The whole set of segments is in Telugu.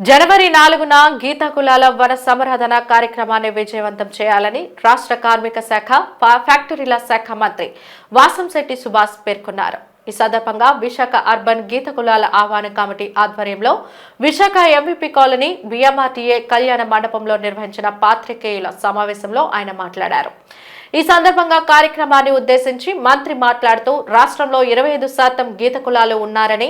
జనవరి నాలుగున గీతా కులాల వన సంవర్ధన కార్యక్రమాన్ని విజయవంతం చేయాలని రాష్ట్ర కార్మిక శాఖ ఫ్యాక్టరీల శాఖ మంత్రి వాసంశెట్టి సుభాష్ పేర్కొన్నారు. ఈ సందర్భంగా విశాఖ అర్బన్ గీత కులాల ఆహ్వాన కమిటీ ఆధ్వర్యంలో విశాఖ ఎంవీపీ కాలనీ బిఎంఆర్టీఏ కళ్యాణ మండపంలో నిర్వహించిన పాత్రికేయుల సమావేశంలో ఆయన మాట్లాడారు. ఈ సందర్భంగా కార్యక్రమాన్ని ఉద్దేశించి మంత్రి మాట్లాడుతూ రాష్ట్రంలో ఇరవై ఐదు శాతం గీత కులాలు ఉన్నారని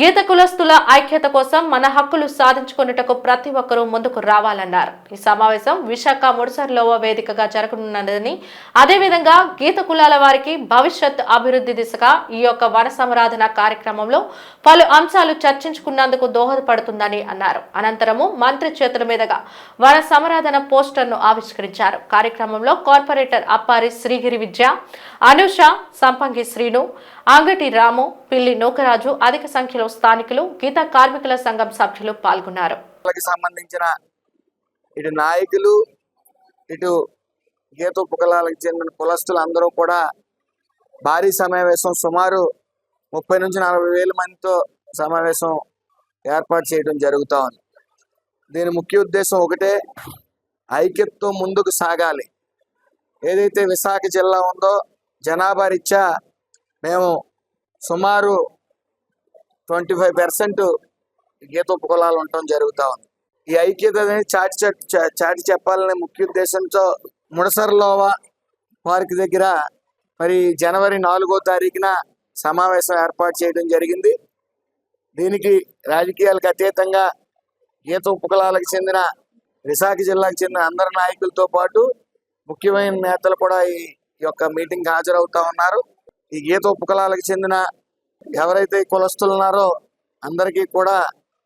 గీత కులస్తుల ఐక్యత కోసం మన హక్కులు సాధించుకున్నటకు ప్రతి ఒక్కరూ ముందుకు రావాలన్నారు. ఈ సమావేశం విశాఖ ముడిసర్లోవ వేదికగా జరగనున్నదని అదేవిధంగా గీత కులాల వారికి భవిష్యత్ అభివృద్ధి దిశగా ఈ యొక్క వన సంరాధన కార్యక్రమంలో పలు అంశాలు చర్చించుకున్నందుకు దోహదపడుతుందని అన్నారు. అనంతరము మంత్రి చేతుల మీదుగా వన సమరాధన పోస్టర్ను ఆవిష్కరించారు. కార్యక్రమంలో కార్పొరేటర్ అప్పారి శ్రీగిరి విద్య అనుష సంపంగి శ్రీను ఆంగటి రాము పిల్లి నూకరాజు అధిక సంఖ్యలో స్థానికులు గీత కార్మికుల సంఘం సభ్యులు పాల్గొన్నారు. సంబంధించిన ఇటు నాయకులు ఇటు గీత ఉపకులాలకు చెందిన కులస్తులు అందరూ కూడా భారీ సమావేశం సుమారు ముప్పై నుంచి నలభై వేల మందితో సమావేశం ఏర్పాటు చేయడం జరుగుతూ ఉంది. దీని ముఖ్య ఉద్దేశం ఒకటే ఐక్యత్వం ముందుకు సాగాలి. ఏదైతే విశాఖ జిల్లా ఉందో జనాభా రీత్యా మేము సుమారు ట్వంటీ ఫైవ్ పర్సెంట్ గీత ఉపకులాలు ఉండటం జరుగుతూ ఉంది. ఈ ఐక్యత అనేది చాటి చట్- చా- చాటి చెప్పాలనే ముఖ్య ఉద్దేశంతో ముడసర్లోవా పార్క్ దగ్గర మరి జనవరి నాలుగో తారీఖున సమావేశం ఏర్పాటు చేయడం జరిగింది. దీనికి రాజకీయాలకు అతీతంగా గీత ఉపకులాలకు చెందిన విశాఖ జిల్లాకు చెందిన అందరి నాయకులతో పాటు ముఖ్యమైన నేతలు కూడా ఈ యొక్క మీటింగ్ హాజరవుతా ఉన్నారు. ఈ గీత ఉపకులాలకు చెందిన ఎవరైతే కులస్తులు ఉన్నారో అందరికీ కూడా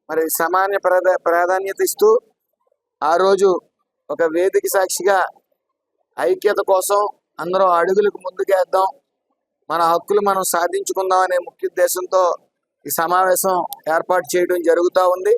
మరి సమాన ప్రాధా ప్రాధాన్యత ఇస్తూ ఆ రోజు ఒక వేదిక సాక్షిగా ఐక్యత కోసం అందరూ అడుగులకు ముందుకేద్దాం. మన హక్కులు మనం సాధించుకుందాం అనే ముఖ్య ఉద్దేశంతో ఈ సమావేశం ఏర్పాటు చేయడం జరుగుతూ ఉంది.